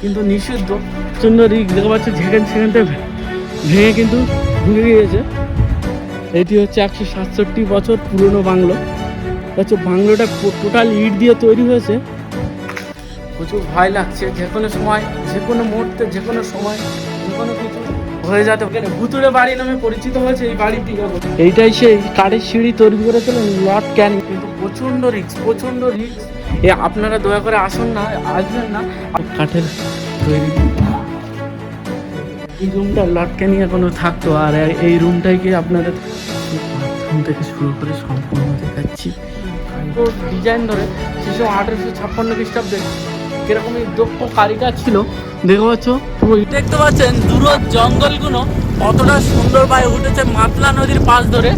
কিন্তু নিষিদ্ধ। প্রচণ্ড রিক্স দেখতে পাচ্ছ যেখানে সেখানটা ভেঙে কিন্তু ভেঙে গিয়েছে। এটি হচ্ছে একশো সাতষট্টি বছর পুরনো বাংলো। হচ্ছে বাংলোটা টোটাল ইট দিয়ে তৈরি হয়েছে। প্রচুর ভয় লাগছে। যে কোনো সময়, যে কোনো মুহূর্তে, যে কোনো সময়, যে কোনো কিছু হয়ে যেতে ভুতুড়ে বাড়ি নামে পরিচিত হয়েছে এই বাড়িটি এইটাই সেই কাঠের সিঁড়ি তৈরি করেছিলেন লর্ড ক্যান কিন্তু প্রচণ্ড রিক্স প্রচণ্ড রিক্স এ আপনারা দয়া করে আসুন না আসবেন না। কাঠের তৈরি এই রুমটা লর্ড ক্যানিং এখনও থাকতো আর এই রুমটাইকে আপনাদের বাথরুম থেকে শুরু করে সম্পূর্ণ দেখাচ্ছি। ডিজাইন ধরে সেসব আঠেরোশো ছাপ্পান্ন খ্রিস্টাব্দে কীরকম এই দক্ষ কারিগর ছিল দেখতে পাচ্ছ? দেখতে পাচ্ছেন, দূর জঙ্গলগুলো কতটা সুন্দরভাবে উঠেছে মাতলা নদীর পাশ ধরে।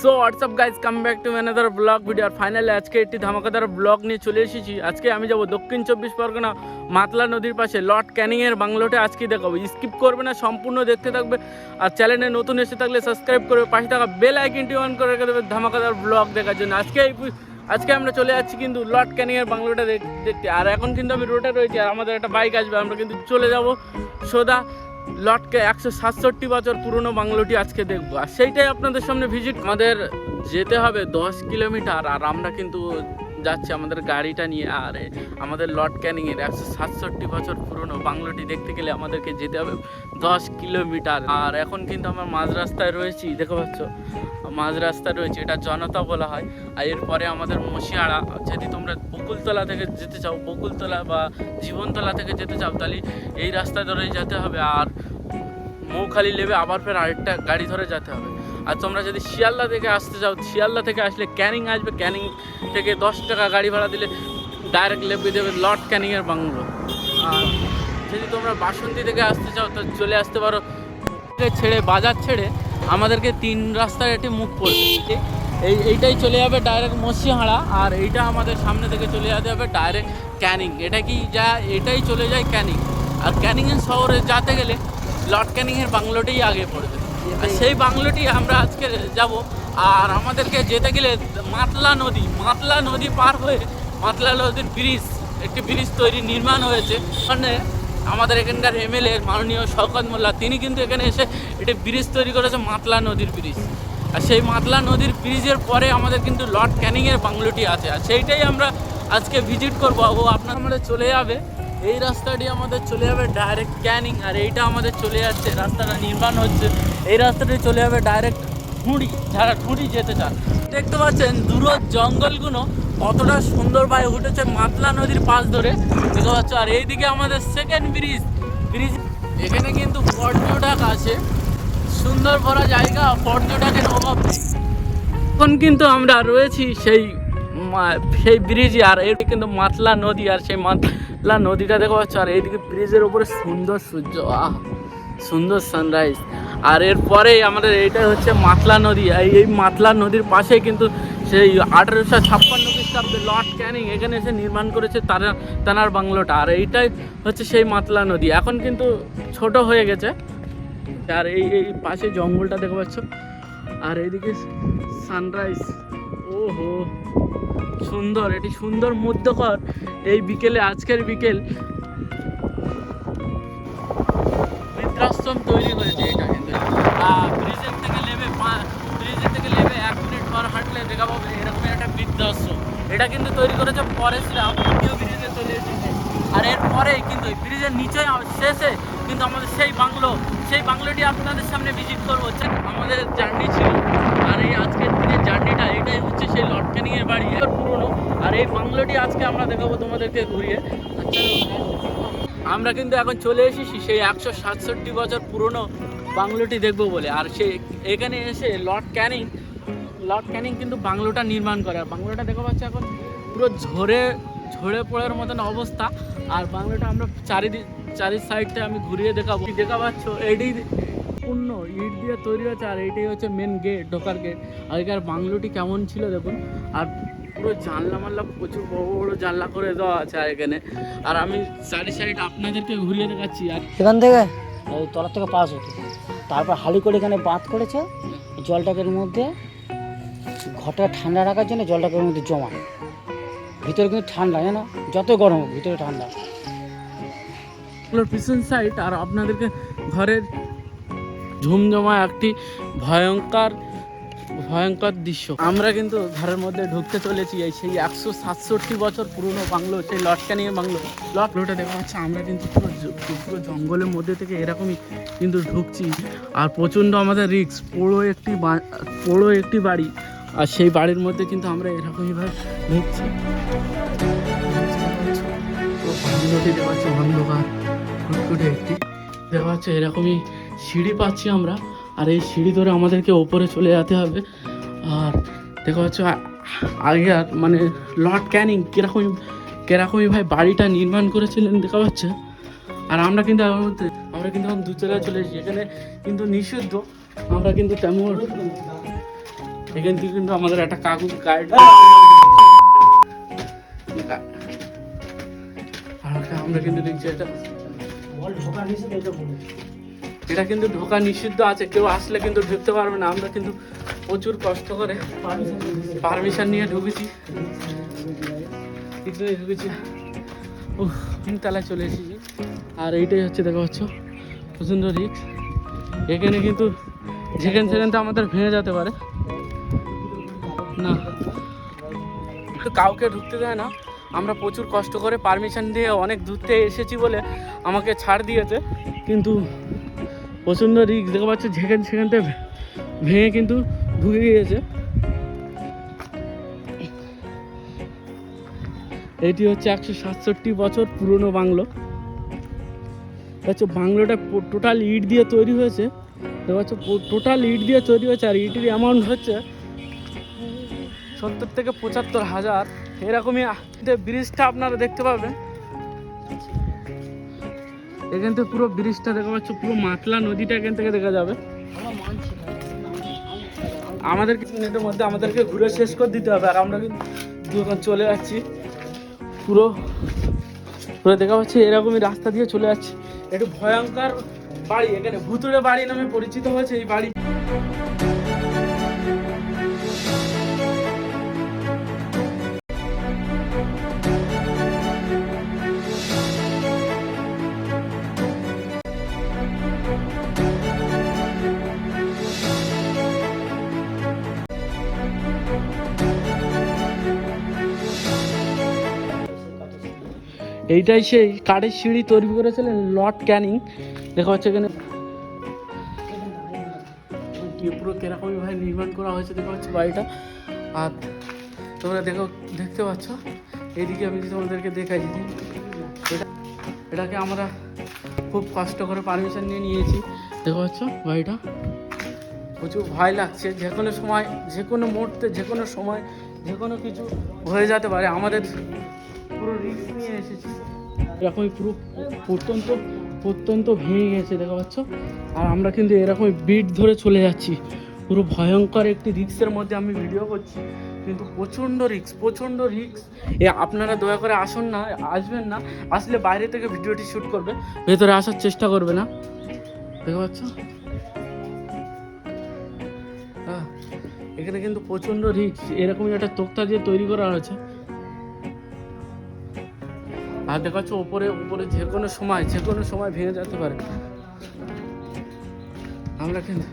So what's up guys come back to another blog video R finally আজকে একটি ধামাকাদার ব্লগ নিয়ে চলে এসেছি। আজকে আমি যাব দক্ষিণ চব্বিশ পরগনা মাতলা নদীর পাশে লর্ড ক্যানিংয়ের বাংলোতে আজকে দেখাবো। স্কিপ করবে না, সম্পূর্ণ দেখতে থাকবে। আর চ্যানেলে নতুন এসে থাকলে সাবস্ক্রাইব করবে। পাশে থাকা বেল আইকনটি অন করে রেখে দেবে ধামাকাদার ব্লগ দেখার জন্য। আজকে এই আজকে আমরা চলে যাচ্ছি কিন্তু লর্ড ক্যানিংয়ের বাংলোটা দেখতে। আর এখন কিন্তু আমি রোডে রয়েছি আর আমাদের একটা বাইক আসবে, আমরা কিন্তু চলে যাব সোদা লটকে একশো সাতষট্টি বছর পুরনো বাংলোটি আজকে দেখব। আর সেইটাই আপনাদের সামনে ভিজিট আমাদের যেতে হবে দশ কিলোমিটার, আর আমরা কিন্তু যাচ্ছি আমাদের গাড়িটা নিয়ে। আর, আমাদের লর্ড ক্যানিংয়ের একশো সাতষট্টি বছর পুরনো বাংলোটি দেখতে গেলে আমাদেরকে যেতে হবে দশ কিলোমিটার। আর এখন কিন্তু আমরা মাঝ রাস্তায় রয়েছি, দেখতে পাচ্ছ? মাঝ রাস্তায় রয়েছে, এটা জনতা বলা হয়। আর এরপরে আমাদের মশিয়াড়া যদি তোমরা বকুলতলা থেকে যেতে চাও, বকুলতলা বা জীবনতলা থেকে যেতে চাও, তাহলে এই রাস্তা ধরেই যেতে হবে। আর মৌখালি লেবে আবার ফের আরেকটা গাড়ি ধরে যেতে হবে। আর তোমরা যদি শিয়ালদা থেকে আসতে চাও, শিয়ালদা থেকে আসলে ক্যানিং আসবে। ক্যানিং থেকে দশ টাকা গাড়ি ভাড়া দিলে ডাইরেক্ট লেবে দেবে লর্ড ক্যানিংয়ের বাংলো। আর যদি তোমরা বাসন্তী থেকে আসতে চাও, তো চলে আসতে পারো। ছেড়ে, বাজার ছেড়ে আমাদেরকে তিন রাস্তার একটি মুখ পড়বে এই, এইটাই চলে যাবে ডাইরেক্ট মসিহাড়া আর এইটা আমাদের সামনে থেকে চলে যেতে হবে ডাইরেক্ট ক্যানিং। এটা কি যা, এটাই চলে যায় ক্যানিং। আর ক্যানিংয়ের শহরে যেতে গেলে লর্ড ক্যানিংয়ের বাংলোটাই আগে পড়বে। আর সেই বাংলোটি আমরা আজকে যাব। আর আমাদেরকে যেতে গেলে মাতলা নদী মাতলা নদী পার হয়ে মাতলা নদীর ব্রিজ একটি ব্রিজ তৈরি নির্মাণ হয়েছে। মানে আমাদের এখানকার এমএলএ মাননীয় শওকত মোল্লা, তিনি কিন্তু এখানে এসে একটি ব্রিজ তৈরি করেছে, মাতলা নদীর ব্রিজ আর সেই মাতলা নদীর ব্রিজের পরে আমাদের কিন্তু লর্ড ক্যানিংয়ের বাংলোটি আছে। আর সেইটাই আমরা আজকে ভিজিট করব। ও আপনার আমাদের চলে যাবে। এই রাস্তাটি আমাদের চলে যাবে ডাইরেক্ট ক্যানিং আর এইটা আমাদের চলে যাচ্ছে, রাস্তাটা নির্মাণ হচ্ছে। এই রাস্তাটি চলে যাবে ডাইরেক্ট ঠুঁড়ি, যারা ঠুঁড়ি যেতে চান। দেখতে পাচ্ছেন দূর জঙ্গলগুলো কতটা সুন্দরভাবে উঠেছে মাতলা নদীর পাশ ধরে। দেখতে পাচ্ছ, আর এইদিকে আমাদের সেকেন্ড ব্রিজ ব্রিজ এখানে কিন্তু পর্যটক আছে। সুন্দর ভরা জায়গা, পর্যটকের অভাব এখন কিন্তু আমরা রয়েছি সেই সেই ব্রিজে আর এর কিন্তু মাতলা নদী আর সেই মাতলা নদীটা দেখো পাচ্ছ, আর এইদিকে ব্রিজের উপরে সুন্দর সূর্য, আহ, সুন্দর সানরাইজ আর এরপরেই আমাদের এইটা হচ্ছে মাতলা নদী এই মাতলা নদীর পাশে কিন্তু সেই আঠেরোশো ছাপ্পান্ন খ্রিস্টাব্দে লর্ড ক্যানিং এখানে এসে নির্মাণ করেছে তারা, তানার বাংলোটা। আর এইটাই হচ্ছে সেই মাতলা নদী। এখন কিন্তু ছোট হয়ে গেছে। আর এই এই পাশে জঙ্গলটা দেখতে পাচ্ছ। আর এইদিকে সানরাইজ ওহো! সুন্দর, এটি সুন্দর মধ্যকর এই বিকেলে, আজকের বিকেল। বৃদ্ধাশ্রম তৈরি করেছে এটা কিন্তু। ব্রিজের থেকে নেমে ব্রিজের থেকে নেমে এক মিনিট পর হাঁটলে দেখা পাবে এরকম একটা বৃদ্ধাশ্রম। এটা কিন্তু তৈরি করেছে ফরেস্টরা নিউ ব্রিজে চলে এসেছে। আর এরপরেই কিন্তু ব্রিজের নিচে শেষে কিন্তু আমাদের সেই বাংলো, সেই বাংলোটি আপনাদের সামনে ভিজিট করব। আমাদের জার্নি ছিল। আর এই আজকের জার্নিটা এটাই হচ্ছে সেই লর্ড ক্যানিংয়ের বাড়ি পুরনো। আর এই বাংলোটি আজকে আমরা দেখাবো তোমাদেরকে ঘুরিয়ে। আমরা কিন্তু এখন চলে এসেছি সেই একশো সাতষট্টি বছর পুরনো বাংলোটি দেখব বলে। আর সে এখানে এসে লর্ড ক্যানিং লর্ড ক্যানিং কিন্তু বাংলোটা নির্মাণ করে। আর বাংলোটা দেখা পাচ্ছি এখন পুরো ঝরে ঝরে পড়ার মতন অবস্থা। আর বাংলোটা আমরা চারিদিক চারি সাইডটা আমি ঘুরিয়ে দেখাবো। দেখা পাচ্ছ, এটি পূর্ণ ইট দিয়ে তৈরি হয়েছে আর এইটাই হচ্ছে মেন গেট ঢোকার গেট আগেকার বাংলোটি কেমন ছিল দেখুন? আর পুরো জানলা মাল্লা প্রচুর বড় বড় জানলা করে দেওয়া আছে আর এখানে। আর আমি চারি সাইড আপনাদেরকে ঘুরিয়ে দেখাচ্ছি আর এখান থেকে? ওই তলার থেকে পাস হতো। তারপর হালি করে এখানে বাঁধ করেছে জলটাকে এর মধ্যে ঘরটা ঠান্ডা রাখার জন্য জলটাকে এর মধ্যে জমা। ভিতরে কিন্তু ঠান্ডা জানো? যত গরম ভিতরে ঠান্ডা। পিছন সাইড আর আপনাদেরকে ঘরের ঝুমঝমা একটি ভয়ঙ্কর ভয়ঙ্কর দৃশ্য। আমরা কিন্তু ঘরের মধ্যে ঢুকতে চলেছি এই সেই একশো সাতষট্টি বছর পুরনো বাংলো সেই লটকানিয়ে বাংলো। লটলোটা দেখা যাচ্ছে আমরা কিন্তু পুরো পুরো জঙ্গলের মধ্যে থেকে এরকমই কিন্তু ঢুকছি। আর প্রচণ্ড আমাদের রিক্স পোড়ো একটি পোড়ো একটি বাড়ি। আর সেই বাড়ির মধ্যে কিন্তু আমরা এরকমইভাবে ঢুকছি। বাংলোটি দেখা যাচ্ছে অন্ধকার একটি। দেখা যাচ্ছে এরকমই সিঁড়ি পাচ্ছি আমরা, আর এই সিঁড়ি ধরে আমাদেরকে ওপরে চলে যেতে হবে। আর দেখা যাচ্ছে আ- আগে আর মানে লর্ড ক্যানিং কীরকমই কীরকমই ভাই বাড়িটা নির্মাণ করেছিলেন দেখা যাচ্ছে আর আমরা কিন্তু আমরা কিন্তু এখন দুতলায় চলে এসেছি। এখানে কিন্তু নিষিদ্ধ, আমরা কিন্তু তেমন এখান থেকে কিন্তু আমাদের একটা কাগজ গাইড আমরা কিন্তু দেখছি এটা এটা কিন্তু ঢোকা নিষিদ্ধ আছে। কেউ আসলে কিন্তু ঢুকতে পারবে না। আমরা কিন্তু প্রচুর কষ্ট করে পারমিশন নিয়ে ঢুকেছি। ঢুকেছি। উহ তিনতলায় চলে এসেছি। আর এইটাই হচ্ছে, দেখা পাচ্ছ? প্রচণ্ড রিক্স এখানে কিন্তু যেখানে সেখান তো আমাদের ভেঙে যেতে পারে। না। কাউকে ঢুকতে দেয় না। আমরা প্রচুর কষ্ট করে পারমিশন দিয়ে অনেক দূর থেকে এসেছি বলে আমাকে ছাড় দিয়েছে। কিন্তু প্রচণ্ড রিক্স দেখতে পাচ্ছ যেখান সেখান থেকে ভেঙে কিন্তু ঢুকে গিয়েছে। এটি হচ্ছে একশো সাতষট্টি বছর পুরনো বাংলো। হচ্ছে বাংলোটা টোটাল ইট দিয়ে তৈরি হয়েছে। পাচ্ছ টোটাল ইট দিয়ে তৈরি হয়েছে আর ইটের অ্যামাউন্ট হচ্ছে সত্তর থেকে পঁচাত্তর হাজার। এরকমই ব্রিজটা আপনারা দেখতে পাবেন। এখান থেকে পুরো ব্রিজটা দেখা পাচ্ছ, পুরো মাতলা নদীটা এখান থেকে দেখা যাবে। আমাদের কিছু মিনিটের মধ্যে আমাদেরকে ঘুরে শেষ করে দিতে হবে, আর আমরা কিন্তু চলে যাচ্ছি। পুরো পুরো দেখা পাচ্ছি, এরকমই রাস্তা দিয়ে চলে যাচ্ছি। একটু ভয়ঙ্কর বাড়ি, এখানে ভুতুড়ে বাড়ি নামে পরিচিত হয়েছে এই বাড়ি। এইটাই সেই কাঠের সিঁড়ি তৈরি করেছিলেন লর্ড ক্যানিং। দেখা যাচ্ছে এখানে। পুরো কিরকমই ভাই নির্মাণ করা হয়েছে, দেখা যাচ্ছে বাড়িটা। আর তোমরা দেখো, দেখতে পাচ্ছ? এইদিকে আমি তোমাদেরকে দেখাই এটা, এটাকে আমরা খুব কষ্ট করে পারমিশন নিয়ে নিয়েছি। দেখতে পাচ্ছ বাড়িটা। প্রচুর ভয় লাগছে, যে কোনো সময়, যে কোনো মুহূর্তে, যে কোনো সময়, যে কোনো কিছু হয়ে যেতে পারে। আমাদের পুরো রিস্ক নিয়ে এসেছি। এরকমই পুরো প্রত্যন্ত প্রত্যন্ত ভেঙে গেছে দেখা পাচ্ছ? আর আমরা কিন্তু এরকম বিট ধরে চলে যাচ্ছি। পুরো ভয়ঙ্কর একটি রিক্সের মধ্যে আমি ভিডিও করছি। কিন্তু প্রচণ্ড রিক্স প্রচণ্ড রিক্স এ, আপনারা দয়া করে আসুন না, আসবেন না। আসলে বাইরে থেকে ভিডিওটি শ্যুট করবে, ভেতরে আসার চেষ্টা করবে না। দেখতে পাচ্ছ? এখানে কিন্তু প্রচণ্ড রিক্স এরকমই একটা তোক্তা দিয়ে তৈরি করা হয়েছে। আর দেখা যাচ্ছে ওপরে, উপরে যে কোনো সময়, যে কোনো সময় ভেঙে যেতে পারে। আমরা কিন্তু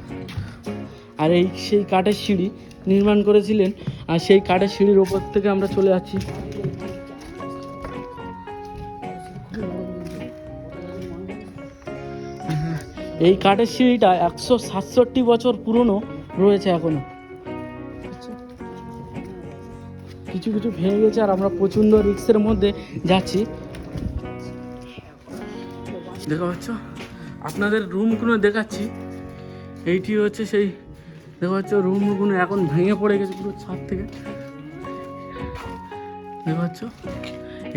আর এই সেই কাঠের সিঁড়ি নির্মাণ করেছিলেন, আর সেই কাঠের সিঁড়ির ওপর থেকে আমরা চলে যাচ্ছি। এই কাঠের সিঁড়িটা একশো সাতষট্টি বছর পুরনো রয়েছে এখনও। কিছু কিছু ভেঙে গেছে, আর আমরা প্রচণ্ড রিক্সের মধ্যে যাচ্ছি। দেখা পাচ্ছ? আপনাদের রুমগুলো দেখাচ্ছি। এইটি হচ্ছে সেই দেখা যাচ্ছে রুমগুলো এখন ভেঙে পড়ে গেছে পুরো ছাদ থেকে। দেখা পাচ্ছ?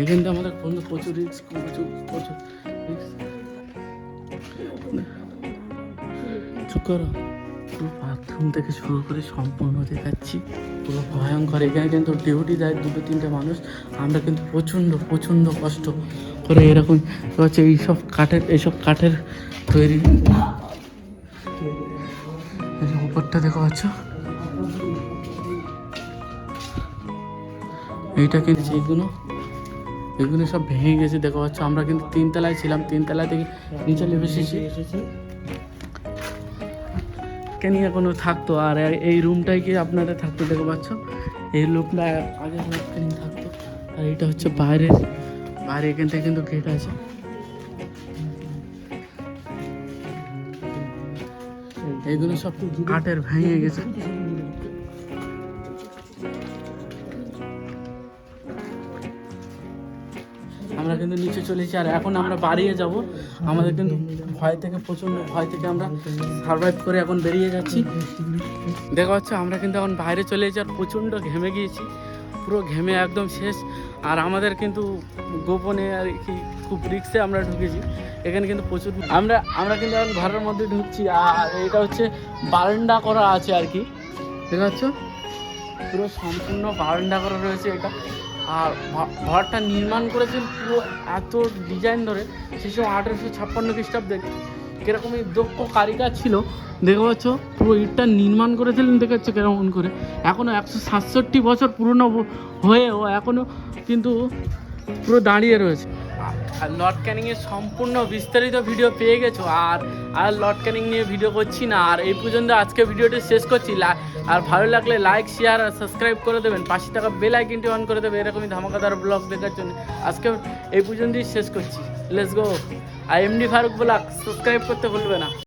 এখানটা আমাদের কোনো প্রচুর রিক্স প্রচুর প্রচুর চুপ করো। পুরো বাথরুম থেকে শুরু করে সম্পূর্ণ দেখাচ্ছি। পুরো ভয়ঙ্কর। এখানে কিন্তু ডিউটি দেয় দুটো তিনটে মানুষ। আমরা কিন্তু প্রচণ্ড প্রচণ্ড কষ্ট করে এরকম হচ্ছে এইসব কাঠের এইসব কাঠের তৈরি। উপরটা দেখা পাচ্ছ? এইটা কিনছি এগুলো এগুলো সব ভেঙে গেছে, দেখো পাচ্ছ? আমরা কিন্তু তিনতলায় ছিলাম, তিনতলায় থেকে নিচে নেমে এসেছি। কেন এখনও থাকতো? আর এই রুমটাই কি আপনাদের থাকতো, দেখো পাচ্ছ? এই রুমটা আগে থাকতো। আর এটা হচ্ছে বাইরের বাইরে এখান থেকে কিন্তু গেট আছে। এইগুলো সব কাঠের ভেঙে গেছে। আমরা কিন্তু নিচে চলেছি আর এখন আমরা বাড়িয়ে যাব। আমাদের কিন্তু ভয় থেকে প্রচণ্ড ভয় থেকে আমরা সার্ভাইভ করে এখন বেরিয়ে যাচ্ছি। দেখা যাচ্ছে আমরা কিন্তু এখন বাইরে চলে এসেছি, আর প্রচণ্ড ঘেমে গিয়েছি। পুরো ঘেমে একদম শেষ। আর আমাদের কিন্তু গোপনে আর কি খুব রিক্সে আমরা ঢুকেছি। এখানে কিন্তু প্রচুর আমরা আমরা কিন্তু এখন ঘরের মধ্যে ঢুকছি। আর এটা হচ্ছে বারান্দা করা আছে আর কি। দেখা যাচ্ছে পুরো সম্পূর্ণ বারান্দা করা রয়েছে এটা। আর ঘরটা নির্মাণ করেছেন পুরো এত ডিজাইন ধরে। সময় আঠেরোশো ছাপ্পান্ন খ্রিস্টাব্দে। কীরকম এই দক্ষ কারিগর ছিল দেখতে পাচ্ছ পুরো ইটটা নির্মাণ করেছিলেন, দেখে যাচ্ছে কেমন করে। এখনও একশো সাতষট্টি বছর পুরনো হয়েও এখনও কিন্তু পুরো দাঁড়িয়ে রয়েছে। আর লর্ড ক্যানিংয়ের সম্পূর্ণ বিস্তারিত ভিডিও পেয়ে গেছো, আর আর লর্ড ক্যানিং নিয়ে ভিডিও করছি না। আর এই পর্যন্ত আজকে ভিডিওটি শেষ করছি। আর ভালো লাগলে লাইক শেয়ার আর সাবস্ক্রাইব করে দেবেন। পাঁচশো টাকা বেল আইকনটি অন করে দেবে এরকমই ধামাকাদার ব্লগ দেখার জন্য। আজকে এই পর্যন্তই শেষ করছি। লেটস গো আর এমডি ফারুক ব্লগ সাবস্ক্রাইব করতে ভুলবে না।